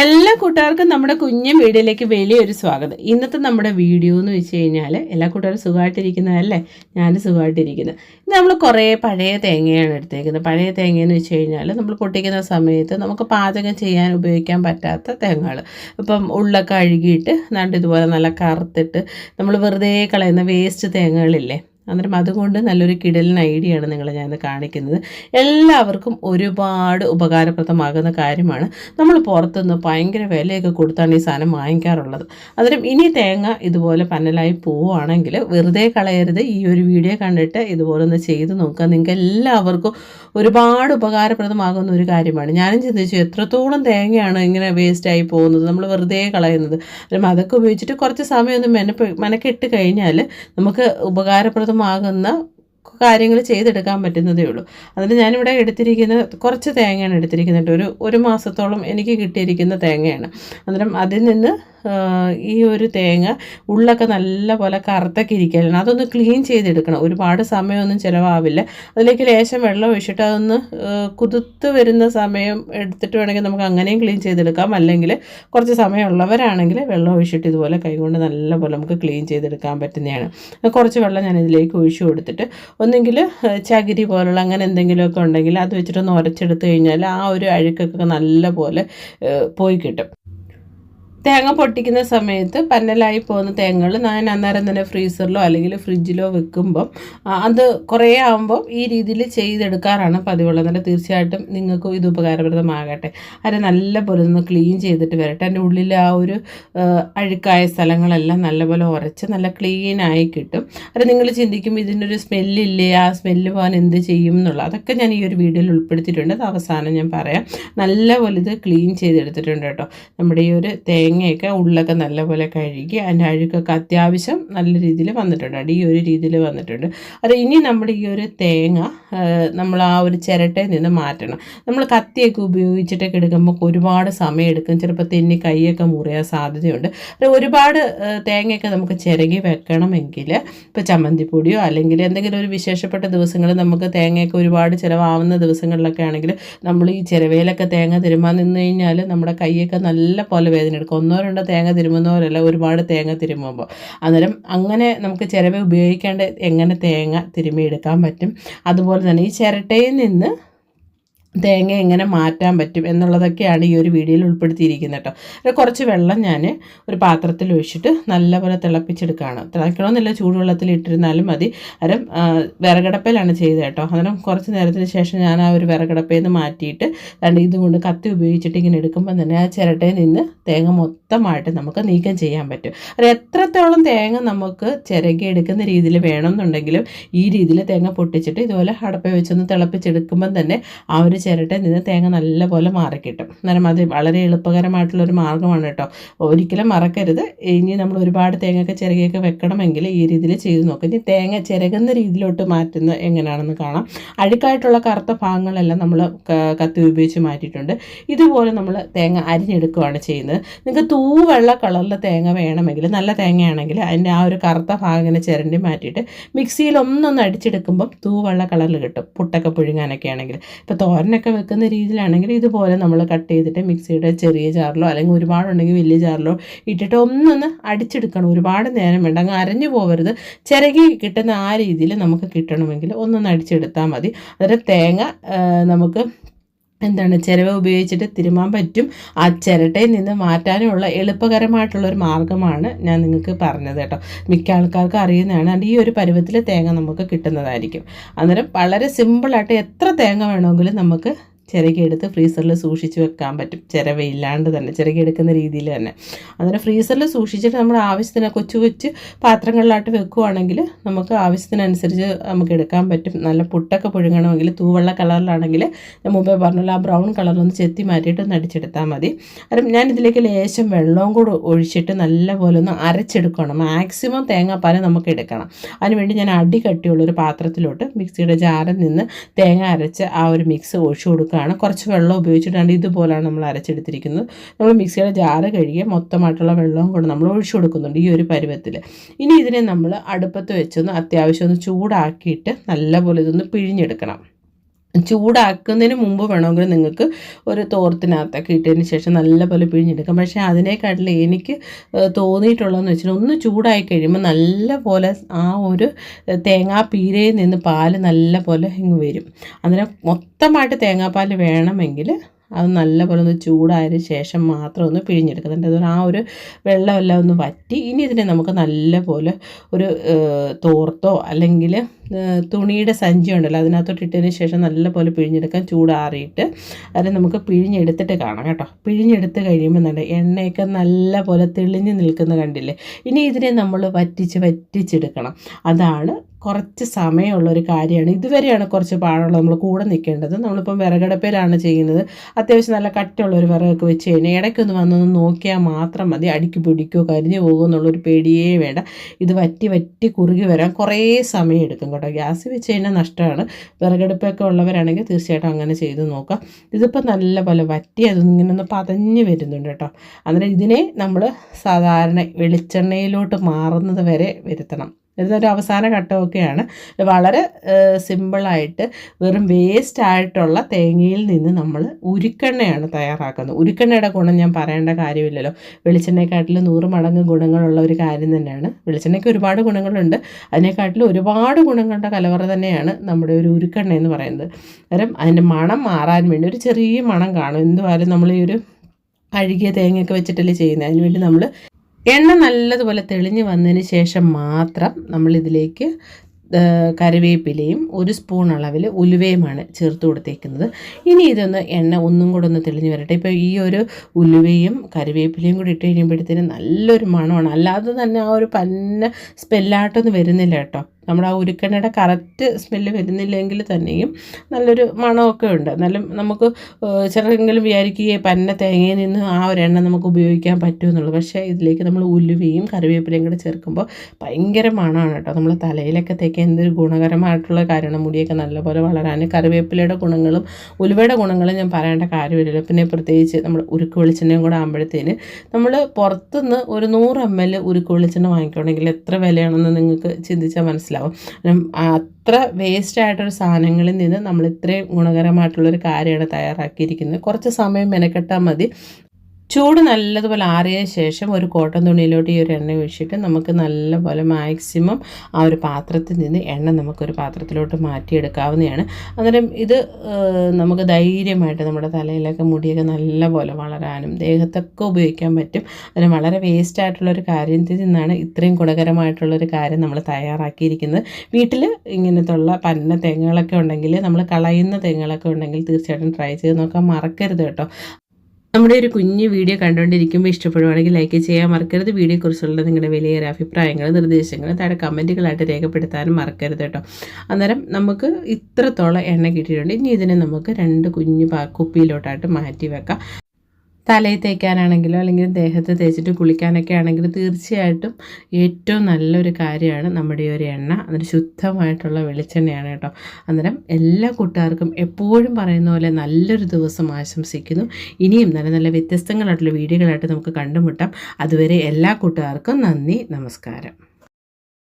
എല്ലാ കൂട്ടുകാർക്കും നമ്മുടെ കുഞ്ഞു വീഡിയോയിലേക്ക് വലിയൊരു സ്വാഗതം. ഇന്നത്തെ നമ്മുടെ വീഡിയോ എന്ന് വെച്ച് കഴിഞ്ഞാൽ എല്ലാ കൂട്ടുകാരും സുഖമായിട്ടിരിക്കുന്നതല്ലേ? ഞാൻ സുഖമായിട്ടിരിക്കുന്നത് ഇന്ന് നമ്മൾ കുറേ പഴയ തേങ്ങയാണ് എടുത്തേക്കുന്നത്. പഴയ തേങ്ങയെന്ന് വെച്ച് കഴിഞ്ഞാൽ നമ്മൾ പൊട്ടിക്കുന്ന സമയത്ത് നമുക്ക് പാചകം ചെയ്യാൻ ഉപയോഗിക്കാൻ പറ്റാത്ത തേങ്ങകൾ ഇപ്പം ഉള്ളൊക്കെ അഴുകിയിട്ട് നണ്ട് ഇതുപോലെ നല്ല കറുത്തിട്ട് നമ്മൾ വെറുതെ കളയുന്ന വേസ്റ്റ് തേങ്ങകളില്ലേ? അന്നേരം അതുകൊണ്ട് നല്ലൊരു കിടലിന് ആണ് നിങ്ങളെ ഞാൻ കാണിക്കുന്നത്. എല്ലാവർക്കും ഒരുപാട് ഉപകാരപ്രദമാകുന്ന കാര്യമാണ്. നമ്മൾ പുറത്തുനിന്ന് ഭയങ്കര വിലയൊക്കെ കൊടുത്താണ് ഈ സാധനം വാങ്ങിക്കാറുള്ളത്. അന്നേരം ഇനി തേങ്ങ ഇതുപോലെ പന്നലായി പോവുകയാണെങ്കിൽ വെറുതെ കളയരുത്. ഈ ഒരു വീഡിയോ കണ്ടിട്ട് ഇതുപോലെ ഒന്ന് ചെയ്ത് നോക്കുക. നിങ്ങൾക്ക് എല്ലാവർക്കും ഒരുപാട് ഉപകാരപ്രദമാകുന്ന ഒരു കാര്യമാണ്. ഞാനും ചിന്തിച്ചു എത്രത്തോളം തേങ്ങയാണ് ഇങ്ങനെ വേസ്റ്റായി പോകുന്നത്. നമ്മൾ വെറുതെ കളയുന്നത്. അന്നേരം അതൊക്കെ ഉപയോഗിച്ചിട്ട് കുറച്ച് സമയം ഒന്ന് മെനപ്പ് മെനക്കെട്ട് കഴിഞ്ഞാൽ നമുക്ക് ഉപകാരപ്രദമാകുന്ന കാര്യങ്ങൾ ചെയ്തെടുക്കാൻ പറ്റുന്നതേ ഉള്ളൂ. അതിന് ഞാനിവിടെ എടുത്തിരിക്കുന്ന കുറച്ച് തേങ്ങയാണ് എടുത്തിരിക്കുന്നത് ഒരു ഒരു മാസത്തോളം എനിക്ക് കിട്ടിയിരിക്കുന്ന തേങ്ങയാണ്. അന്നേരം അതിൽ നിന്ന് ഈ ഒരു തേങ്ങ ഉള്ളൊക്കെ നല്ലപോലെ കറുത്തൊക്കെ ഇരിക്കലാണ്. അതൊന്ന് ക്ലീൻ ചെയ്തെടുക്കണം. ഒരുപാട് സമയമൊന്നും ചിലവാവില്ല. അതിലേക്ക് ലേശം വെള്ളം ഒഴിച്ചിട്ട് അതൊന്ന് കുതിർത്ത് വരുന്ന സമയം എടുത്തിട്ട് വേണമെങ്കിൽ നമുക്ക് അങ്ങനെയും ക്ലീൻ ചെയ്തെടുക്കാം. അല്ലെങ്കിൽ കുറച്ച് സമയമുള്ളവരാണെങ്കിൽ വെള്ളം ഒഴിച്ചിട്ട് ഇതുപോലെ കൈകൊണ്ട് നല്ലപോലെ നമുക്ക് ക്ലീൻ ചെയ്തെടുക്കാൻ പറ്റുന്നതാണ്. കുറച്ച് വെള്ളം ഞാൻ ഇതിലേക്ക് ഒഴിച്ചു കൊടുത്തിട്ട് ഒന്നെങ്കിൽ ചകിരി പോലുള്ള അങ്ങനെ എന്തെങ്കിലുമൊക്കെ ഉണ്ടെങ്കിൽ അത് വെച്ചിട്ടൊന്ന് ഉരച്ചെടുത്ത് കഴിഞ്ഞാൽ ആ ഒരു അഴുക്കൊക്കെ നല്ലപോലെ പോയി കിട്ടും. തേങ്ങ പൊട്ടിക്കുന്ന സമയത്ത് പന്നലായി പോകുന്ന തേങ്ങകൾ ഞാൻ അന്നേരം തന്നെ ഫ്രീസറിലോ അല്ലെങ്കിൽ ഫ്രിഡ്ജിലോ വെക്കുമ്പം അത് കുറേ ആകുമ്പോൾ ഈ രീതിയിൽ ചെയ്തെടുക്കാറാണ് പതിവുള്ളത്. എന്നിട്ട് തീർച്ചയായിട്ടും നിങ്ങൾക്കും ഇത് ഉപകാരപ്രദമാകട്ടെ. അത് നല്ലപോലെ ഒന്ന് ക്ലീൻ ചെയ്തിട്ട് വരട്ടെ. എന്റെ ഉള്ളിൽ ആ ഒരു അഴുക്കായ സ്ഥലങ്ങളെല്ലാം നല്ലപോലെ ഉരച്ച് നല്ല ക്ലീനായി കിട്ടും. അത് നിങ്ങൾ ചിന്തിക്കും ഇതിനൊരു സ്മെല്ലില്ലേ? ആ സ്മെല്ല് പോകാൻ എന്ത് ചെയ്യും എന്നുള്ള അതൊക്കെ ഞാൻ ഈ ഒരു വീഡിയോയിൽ ഉൾപ്പെടുത്തിയിട്ടുണ്ട്. അത് അവസാനം ഞാൻ പറയാം. നല്ലപോലെ ഇത് ക്ലീൻ ചെയ്തെടുത്തിട്ടുണ്ട് കേട്ടോ. നമ്മുടെ ഈ ഒരു തേങ്ങ തേങ്ങയൊക്കെ ഉള്ളൊക്കെ നല്ലപോലെ കഴുകി അതിന്റെ അഴുക്കൊക്കെ അത്യാവശ്യം നല്ല രീതിയിൽ വന്നിട്ടുണ്ട്. അടി ഒരു രീതിയിൽ വന്നിട്ടുണ്ട്. അത് ഇനി നമ്മുടെ ഈ ഒരു തേങ്ങ നമ്മൾ ആ ഒരു ചിരട്ടയിൽ നിന്ന് മാറ്റണം. നമ്മൾ കത്തിയൊക്കെ ഉപയോഗിച്ചിട്ടൊക്കെ എടുക്കുമ്പോൾ ഒരുപാട് സമയം എടുക്കും. ചിലപ്പോൾ തെന്നി കൈയൊക്കെ മുറിയാൻ സാധ്യതയുണ്ട്. ഒരുപാട് തേങ്ങയൊക്കെ നമുക്ക് ചിരകി വെക്കണമെങ്കിൽ ഇപ്പോൾ ചമ്മന്തിപ്പൊടിയോ അല്ലെങ്കിൽ എന്തെങ്കിലും ഒരു വിശേഷപ്പെട്ട ദിവസങ്ങളിൽ നമുക്ക് തേങ്ങയൊക്കെ ഒരുപാട് ചിലവാകുന്ന ദിവസങ്ങളിലൊക്കെ ആണെങ്കിൽ നമ്മൾ ഈ ചിരവയിലൊക്കെ തേങ്ങ തിരുമാൻ നിന്ന് കഴിഞ്ഞാൽ നമ്മുടെ കൈയൊക്കെ നല്ല പോലെ വേദന എടുക്കും. ഒന്നോ രണ്ടോ തേങ്ങ തിരുമുന്നവരല്ല ഒരുപാട് തേങ്ങ തിരുമുമ്പോൾ അന്നേരം അങ്ങനെ നമുക്ക് ചിരവ ഉപയോഗിക്കേണ്ട എങ്ങനെ തേങ്ങ തിരുമ്മിയെടുക്കാൻ പറ്റും. അതുപോലെ തന്നെ ഈ ചിരട്ടയിൽ നിന്ന് തേങ്ങ എങ്ങനെ മാറ്റാൻ പറ്റും എന്നുള്ളതൊക്കെയാണ് ഈ ഒരു വീഡിയോയിൽ ഉൾപ്പെടുത്തിയിരിക്കുന്നത് കേട്ടോ. കുറച്ച് വെള്ളം ഞാൻ ഒരു പാത്രത്തിൽ ഒഴിച്ചിട്ട് നല്ലപോലെ തിളപ്പിച്ചെടുക്കുകയാണ്. തിളക്കണമെന്നില്ല ചൂടുവെള്ളത്തിൽ ഇട്ടിരുന്നാലും മതി. അരം വിറകടപ്പയിലാണ് ചെയ്തത് കേട്ടോ. അന്നേരം കുറച്ച് നേരത്തിന് ശേഷം ഞാൻ ആ ഒരു വിറകടപ്പയിൽ നിന്ന് മാറ്റിയിട്ട് രണ്ട് ഇതും കൊണ്ട് കത്തി ഉപയോഗിച്ചിട്ട് ഇങ്ങനെ എടുക്കുമ്പോൾ തന്നെ ആ ചിരട്ടയിൽ നിന്ന് തേങ്ങ മൊത്തമായിട്ട് നമുക്ക് നീക്കം ചെയ്യാൻ പറ്റും. അത് എത്രത്തോളം തേങ്ങ നമുക്ക് ചിരകി എടുക്കുന്ന രീതിയിൽ വേണമെന്നുണ്ടെങ്കിലും ഈ രീതിയിൽ തേങ്ങ പൊട്ടിച്ചിട്ട് ഇതുപോലെ അടപ്പ വെച്ചൊന്ന് തിളപ്പിച്ചെടുക്കുമ്പം തന്നെ ആ ഒരു ചിരട്ടയിൽ നിന്ന് തേങ്ങ നല്ലപോലെ മാറിക്കിട്ടും. അന്നേരം അത് വളരെ എളുപ്പകരമായിട്ടുള്ളൊരു മാർഗമാണ് കേട്ടോ. ഒരിക്കലും മറക്കരുത്. ഇനി നമ്മൾ ഒരുപാട് തേങ്ങയൊക്കെ ചിരകിയൊക്കെ വെക്കണമെങ്കിൽ ഈ രീതിയിൽ ചെയ്ത് നോക്കും. ഇനി തേങ്ങ ചിരകുന്ന രീതിയിലോട്ട് മാറ്റുന്നത് എങ്ങനെയാണെന്ന് കാണാം. അഴുക്കായിട്ടുള്ള കറുത്ത ഭാഗങ്ങളെല്ലാം നമ്മൾ കത്തി ഉപയോഗിച്ച് മാറ്റിയിട്ടുണ്ട്. ഇതുപോലെ നമ്മൾ തേങ്ങ അരിഞ്ഞെടുക്കുകയാണ് ചെയ്യുന്നത്. നിങ്ങൾക്ക് തൂവെള്ള കളറിൽ തേങ്ങ വേണമെങ്കിൽ നല്ല തേങ്ങയാണെങ്കിൽ അതിന്റെ ആ ഒരു കറുത്ത ഭാഗം ഇങ്ങനെ ചിരണ്ടി മാറ്റിയിട്ട് മിക്സിയിൽ ഒന്നൊന്ന് അടിച്ചെടുക്കുമ്പം തൂവെള്ള കളറിൽ കിട്ടും. പുട്ടൊക്കെ പുഴുങ്ങാനൊക്കെ ആണെങ്കിൽ. ഇപ്പോൾ തോരൻ തോരനൊക്കെ വെക്കുന്ന രീതിയിലാണെങ്കിൽ ഇതുപോലെ നമ്മൾ കട്ട് ചെയ്തിട്ട് മിക്സിയുടെ ചെറിയ ജാറിലോ അല്ലെങ്കിൽ ഒരുപാടുണ്ടെങ്കിൽ വലിയ ജാറിലോ ഇട്ടിട്ട് ഒന്നൊന്ന് അടിച്ചെടുക്കണം. ഒരുപാട് നേരം വേണ്ട. അങ്ങ് അരഞ്ഞു പോകരുത് ചിരകി കിട്ടുന്ന ആ രീതിയിൽ നമുക്ക് കിട്ടണമെങ്കിൽ ഒന്നൊന്ന് അടിച്ചെടുത്താൽ മതി. അന്നേരം തേങ്ങ നമുക്ക് എന്താണ് ചിരവ ഉപയോഗിച്ചിട്ട് തിരുമാൻ പറ്റും. ആ ചിരട്ടയിൽ നിന്ന് മാറ്റാനുള്ള എളുപ്പകരമായിട്ടുള്ള ഒരു മാർഗമാണ് ഞാൻ നിങ്ങൾക്ക് പറഞ്ഞത് കേട്ടോ. മിക്ക ആൾക്കാർക്ക് അറിയുന്നതാണ്. ഈ ഒരു പരുവത്തിലെ തേങ്ങ നമുക്ക് കിട്ടുന്നതായിരിക്കും. അന്നേരം വളരെ സിമ്പിളായിട്ട് എത്ര തേങ്ങ വേണമെങ്കിലും നമുക്ക് ചിരകിയെടുത്ത് ഫ്രീസറിൽ സൂക്ഷിച്ച് വെക്കാൻ പറ്റും. ചിരവയില്ലാണ്ട് തന്നെ ചിരകിയെടുക്കുന്ന രീതിയിൽ തന്നെ. അങ്ങനെ ഫ്രീസറിൽ സൂക്ഷിച്ചിട്ട് നമ്മൾ ആവശ്യത്തിന് കൊച്ചു കൊച്ചു പാത്രങ്ങളിലായിട്ട് വെക്കുവാണെങ്കിൽ നമുക്ക് ആവശ്യത്തിനനുസരിച്ച് നമുക്ക് എടുക്കാൻ പറ്റും. നല്ല പുട്ടൊക്കെ പുഴുങ്ങണമെങ്കിൽ തൂവെള്ള കളറിലാണെങ്കിൽ ഞാൻ മുമ്പേ പറഞ്ഞല്ലോ ആ ബ്രൗൺ കളറിലൊന്ന് ചെത്തി മാറ്റിയിട്ട് ഒന്ന് അടിച്ചെടുത്താൽ മതി. കാരണം ഞാൻ ഇതിലേക്ക് ലേശം വെള്ളവും കൂടെ ഒഴിച്ചിട്ട് നല്ലപോലെ ഒന്ന് അരച്ചെടുക്കണം. മാക്സിമം തേങ്ങാപ്പാൽ നമുക്ക് എടുക്കണം. അതിനുവേണ്ടി ഞാൻ അടി കട്ടിയുള്ള ഒരു പാത്രത്തിലോട്ട് മിക്സിയുടെ ജാറിൽ നിന്ന് തേങ്ങ അരച്ച് ആ ഒരു മിക്സ് ഒഴിച്ചു കൊടുക്കുക ആണ് കുറച്ച് വെള്ളം ഉപയോഗിച്ചിട്ടാണ് ഇതുപോലെയാണ് നമ്മൾ അരച്ചെടുത്തിരിക്കുന്നത്. നമ്മൾ മിക്സിയുടെ ജാറ് കഴുകി മൊത്തമായിട്ടുള്ള വെള്ളവും കൊണ്ട് നമ്മൾ ഒഴിച്ചു കൊടുക്കുന്നുണ്ട് ഈ ഒരു പരുവത്തിൽ ഇനി ഇതിനെ നമ്മൾ അടുപ്പത്ത് വെച്ചൊന്ന് അത്യാവശ്യം ഒന്ന് ചൂടാക്കിയിട്ട് നല്ലപോലെ ഇതൊന്ന് പിഴിഞ്ഞെടുക്കണം. ചൂടാക്കുന്നതിന് മുമ്പ് വേണമെങ്കിൽ നിങ്ങൾക്ക് ഒരു തോർത്തിനകത്തൊക്കെ ഇട്ടതിന് ശേഷം നല്ലപോലെ പിഴിഞ്ഞെടുക്കാം. പക്ഷേ അതിനേക്കാട്ടിൽ എനിക്ക് തോന്നിയിട്ടുള്ളതെന്ന് വെച്ചാൽ ഒന്ന് ചൂടായി കഴിയുമ്പോൾ നല്ലപോലെ ആ ഒരു തേങ്ങാ പീരയിൽ നിന്ന് പാൽ നല്ലപോലെ ഇങ്ങ് വരും. അന്നേരം മൊത്തമായിട്ട് തേങ്ങാപ്പാൽ വേണമെങ്കിൽ അത് നല്ലപോലെ ഒന്ന് ചൂടായതിന് ശേഷം മാത്രം ഒന്ന് പിഴിഞ്ഞെടുക്കുന്നുണ്ട് അതുപോലെ ആ ഒരു വെള്ളമെല്ലാം ഒന്ന് വറ്റി ഇനി ഇതിനെ നമുക്ക് നല്ലപോലെ ഒരു തോർത്തോ അല്ലെങ്കിൽ തുണിയുടെ സഞ്ചി ഉണ്ടല്ലോ അതിനകത്തോട്ട് ഇട്ടതിന് ശേഷം നല്ലപോലെ പിഴിഞ്ഞെടുക്കാൻ ചൂടാറിയിട്ട് അതിനെ നമുക്ക് പിഴിഞ്ഞെടുത്തിട്ട് കാണാം കേട്ടോ. പിഴിഞ്ഞെടുത്ത് കഴിയുമ്പോൾ നല്ല എണ്ണയൊക്കെ നല്ല പോലെ തെളിഞ്ഞ് നിൽക്കുന്ന കണ്ടില്ലേ? ഇനി ഇതിനെ നമ്മൾ വറ്റിച്ച് വറ്റിച്ചെടുക്കണം. അതാണ് കുറച്ച് സമയമുള്ള ഒരു കാര്യമാണ്. ഇതുവരെയാണ് കുറച്ച് പാടുള്ളത് നമ്മൾ കൂടെ നിൽക്കേണ്ടത്. നമ്മളിപ്പം വിറകടപ്പയിലാണ് ചെയ്യുന്നത്. അത്യാവശ്യം നല്ല കട്ടിയുള്ള ഒരു വിറകൊക്കെ വെച്ച് കഴിഞ്ഞാൽ ഇടയ്ക്കൊന്ന് വന്നൊന്ന് നോക്കിയാൽ മാത്രം മതി. അടിക്ക് പിടിക്കുകയോ കരിഞ്ഞു പോകുമോ എന്നുള്ളൊരു പേടിയേ വേണ്ട. ഇത് വറ്റി വറ്റി കുറുകി വരാൻ കുറേ സമയം എടുക്കും കേട്ടോ. ഗ്യാസ് വെച്ച് കഴിഞ്ഞാൽ നഷ്ടമാണ്. വിറകടുപ്പൊക്കെ ഉള്ളവരാണെങ്കിൽ തീർച്ചയായിട്ടും അങ്ങനെ ചെയ്ത് നോക്കാം. ഇതിപ്പോൾ നല്ല പോലെ വറ്റി അതൊന്നിങ്ങനെ ഒന്ന് പതഞ്ഞ് വരുന്നുണ്ട് കേട്ടോ. അന്നേരം ഇതിനെ നമ്മൾ സാധാരണ വെളിച്ചെണ്ണയിലോട്ട് മാറുന്നത് വരെ വരുത്തണം. ഇതൊരു അവസാന ഘട്ടമൊക്കെയാണ്. വളരെ സിമ്പിളായിട്ട് വെറും വേസ്റ്റ് ആയിട്ടുള്ള തേങ്ങയിൽ നിന്ന് നമ്മൾ ഉരുക്കെണ്ണയാണ് തയ്യാറാക്കുന്നത്. ഉരുക്കെണ്ണയുടെ ഗുണം ഞാൻ പറയേണ്ട കാര്യമില്ലല്ലോ. വെളിച്ചെണ്ണയെക്കാട്ടിൽ നൂറ് മടങ്ങ് ഗുണങ്ങളുള്ള ഒരു കാര്യം തന്നെയാണ്. വെളിച്ചെണ്ണയ്ക്ക് ഒരുപാട് ഗുണങ്ങളുണ്ട്. അതിനെക്കാട്ടിലും ഒരുപാട് ഗുണങ്ങളുടെ കലവറ തന്നെയാണ് നമ്മുടെ ഒരു ഉരുക്കെണ്ണ എന്ന് പറയുന്നത്. അന്നേരം അതിന്റെ മണം മാറാൻ വേണ്ടി ഒരു ചെറിയ മണം കാണും. എന്തുവായാലും നമ്മൾ ഈ ഒരു അഴുകിയ തേങ്ങയൊക്കെ വെച്ചിട്ടല്ലേ ചെയ്യുന്നത്. അതിനുവേണ്ടി നമ്മൾ എണ്ണ നല്ലതുപോലെ തെളിഞ്ഞ് വന്നതിന് ശേഷം മാത്രം നമ്മളിതിലേക്ക് കറിവേപ്പിലയും ഒരു സ്പൂൺ അളവിൽ ഉലുവയുമാണ് ചേർത്ത് കൊടുത്തേക്കുന്നത്. ഇനി ഇതൊന്ന് എണ്ണ ഒന്നും കൂടെ ഒന്ന് തെളിഞ്ഞ് വരട്ടെ. ഇപ്പോൾ ഈ ഒരു ഉലുവയും കറിവേപ്പിലയും കൂടി ഇട്ട് കഴിയുമ്പോഴത്തേനും നല്ലൊരു മണമാണ്. അല്ലാതെ തന്നെ ആ ഒരു പന്ന സ്പെല്ലാട്ടൊന്നും വരുന്നില്ല കേട്ടോ. നമ്മുടെ ആ ഉരുക്കണ്ണയുടെ കറക്റ്റ് സ്മെല്ല് വരുന്നില്ലെങ്കിൽ തന്നെയും നല്ലൊരു മണമൊക്കെ ഉണ്ട്. എന്നാലും നമുക്ക് ചിലരെങ്കിലും വിചാരിക്കുകയെ പന്ന തേങ്ങയിൽ നിന്ന് ആ ഒരു എണ്ണ നമുക്ക് ഉപയോഗിക്കാൻ പറ്റുമെന്നുള്ളൂ. പക്ഷേ ഇതിലേക്ക് നമ്മൾ ഉലുവയും കറിവേപ്പിലയും കൂടെ ചേർക്കുമ്പോൾ ഭയങ്കര മണമാണ് കേട്ടോ. നമ്മൾ തലയിലൊക്കെ തേക്കാൻ എന്തൊരു ഗുണകരമായിട്ടുള്ള കാര്യമാണ്. മുടിയൊക്കെ നല്ലപോലെ വളരാൻ കറിവേപ്പിലയുടെ ഗുണങ്ങളും ഉലുവയുടെ ഗുണങ്ങളും ഞാൻ പറയേണ്ട കാര്യമില്ലല്ലോ. പിന്നെ പ്രത്യേകിച്ച് നമ്മൾ ഉരുക്ക് വെളിച്ചെണ്ണയും കൂടെ ആകുമ്പോഴത്തേന് നമ്മൾ പുറത്തുനിന്ന് ഒരു നൂറ് എം എൽ ഉരുക്ക് വെളിച്ചെണ്ണ വാങ്ങിക്കുകയാണെങ്കിൽ എത്ര വിലയാണെന്ന് നിങ്ങൾക്ക് ചിന്തിച്ചാൽ മനസ്സിലാവും. മനസ്സിലാവും. അത്ര വേസ്റ്റ് ആയിട്ടൊരു സാധനങ്ങളിൽ നിന്ന് നമ്മൾ ഇത്രയും ഗുണകരമായിട്ടുള്ളൊരു കാര്യമാണ് തയ്യാറാക്കിയിരിക്കുന്നത്. കുറച്ച് സമയം മെനക്കെട്ടാൽ മതി. ചൂട് നല്ലതുപോലെ ആറിയ ശേഷം ഒരു കോട്ടൺ തുണിയിലോട്ട് ഈ ഒരു എണ്ണ ഒഴിച്ചിട്ട് നമുക്ക് നല്ലപോലെ മാക്സിമം ആ ഒരു പാത്രത്തിൽ നിന്ന് എണ്ണ നമുക്കൊരു പാത്രത്തിലോട്ട് മാറ്റിയെടുക്കാവുന്നതാണ്. അന്നേരം ഇത് നമുക്ക് ധൈര്യമായിട്ട് നമ്മുടെ തലയിലൊക്കെ മുടിയൊക്കെ നല്ലപോലെ വളരാനും ദേഹത്തൊക്കെ ഉപയോഗിക്കാൻ പറ്റും. അതിന് വളരെ വേസ്റ്റ് ആയിട്ടുള്ളൊരു കാര്യത്തിൽ നിന്നാണ് ഇത്രയും ഗുണകരമായിട്ടുള്ളൊരു കാര്യം നമ്മൾ തയ്യാറാക്കിയിരിക്കുന്നത്. വീട്ടിൽ ഇങ്ങനത്തുള്ള പന്ന തേങ്ങകളൊക്കെ ഉണ്ടെങ്കിൽ നമ്മൾ കളയുന്ന തേങ്ങകളൊക്കെ ഉണ്ടെങ്കിൽ തീർച്ചയായിട്ടും ട്രൈ ചെയ്ത് നോക്കാൻ മറക്കരുത് കേട്ടോ. നമ്മുടെ ഒരു കുഞ്ഞു വീഡിയോ കണ്ടുകൊണ്ടിരിക്കുമ്പോൾ ഇഷ്ടപ്പെടുവാണെങ്കിൽ ലൈക്ക് ചെയ്യാൻ മറക്കരുത്. വീഡിയോയെക്കുറിച്ചുള്ള നിങ്ങളുടെ വലിയൊരു അഭിപ്രായങ്ങൾ നിർദ്ദേശങ്ങൾ താഴെ കമന്റുകളായിട്ട് രേഖപ്പെടുത്താനും മറക്കരുത് കേട്ടോ. അന്നേരം നമുക്ക് ഇത്രത്തോളം എണ്ണ കിട്ടിയിട്ടുണ്ട്. ഇനി ഇതിനെ നമുക്ക് രണ്ട് കുഞ്ഞു കുപ്പിയിലോട്ടായിട്ട് മാറ്റി വെക്കാം. തലയിൽ തേക്കാനാണെങ്കിലോ അല്ലെങ്കിൽ ദേഹത്ത് തേച്ചിട്ട് കുളിക്കാനൊക്കെ ആണെങ്കിലും തീർച്ചയായിട്ടും ഏറ്റവും നല്ലൊരു കാര്യമാണ് നമ്മുടെ ഈ ഒരു എണ്ണ. അതൊരു ശുദ്ധമായിട്ടുള്ള വെളിച്ചെണ്ണയാണ് കേട്ടോ. അന്നേരം എല്ലാ കൂട്ടുകാർക്കും എപ്പോഴും പറയുന്ന പോലെ നല്ലൊരു ദിവസം ആശംസിക്കുന്നു. ഇനിയും നല്ല നല്ല വ്യത്യസ്തങ്ങളായിട്ടുള്ള വീഡിയോകളായിട്ട് നമുക്ക് കണ്ടുമുട്ടാം. അതുവരെ എല്ലാ കൂട്ടുകാർക്കും നന്ദി നമസ്കാരം.